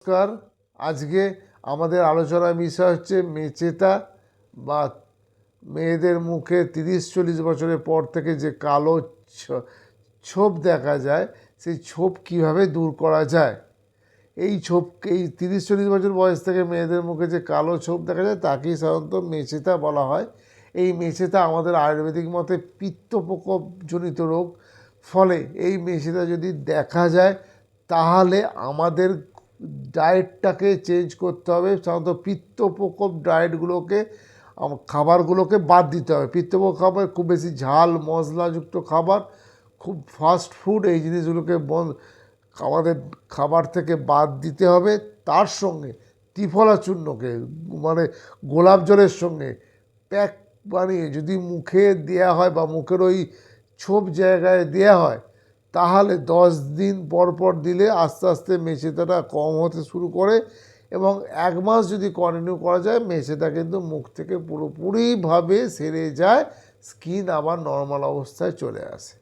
নমস্কার। আজকে আমাদের আলোচনার বিষয় হচ্ছে মেচেতা বা মেয়েদের মুখে তিরিশ চল্লিশ বছরের পর থেকে যে কালো ছোপ দেখা যায়, সেই ছোপ কীভাবে দূর করা যায়? এই ছোপ এই তিরিশ চল্লিশ বছর বয়স থেকে মেয়েদের মুখে যে কালো ছোপ দেখা যায়, তাকেই সাধারণত মেচেতা বলা হয়। এই মেচেতা আমাদের আয়ুর্বেদিক মতে পিত্তপ্রকোপজনিত রোগ। ফলে এই মেচেতা যদি দেখা যায়, তাহলে আমাদের ডায়েটটাকে চেঞ্জ করতে হবে। সাধারণত পিত্তপ্রকোপ ডায়েটগুলোকে খাবারগুলোকে বাদ দিতে হবে। পিত্তপ্রকোপ খাবার খুব বেশি ঝাল, মশলাযুক্ত খাবার, খুব ফাস্ট ফুড এই জিনিসগুলোকে বন্ধ আমাদের খাবার থেকে বাদ দিতে হবে। তার সঙ্গে ত্রিফলা চূর্ণকে মানে গোলাপ জলের সঙ্গে প্যাক বানিয়ে যদি মুখে দেওয়া হয় বা মুখের ওই ছোপ জায়গায় দেওয়া হয় তাহলে দশ দিন পর পর দিলে আস্তে আস্তে মেছেতাটা কম হতে শুরু করে এবং এক মাস যদি কন্টিনিউ করা যায় মেছেতা কিন্তু মুখ থেকে পুরোপুরিভাবে সেরে যায় স্কিন আবার নর্মাল অবস্থায় চলে আসে।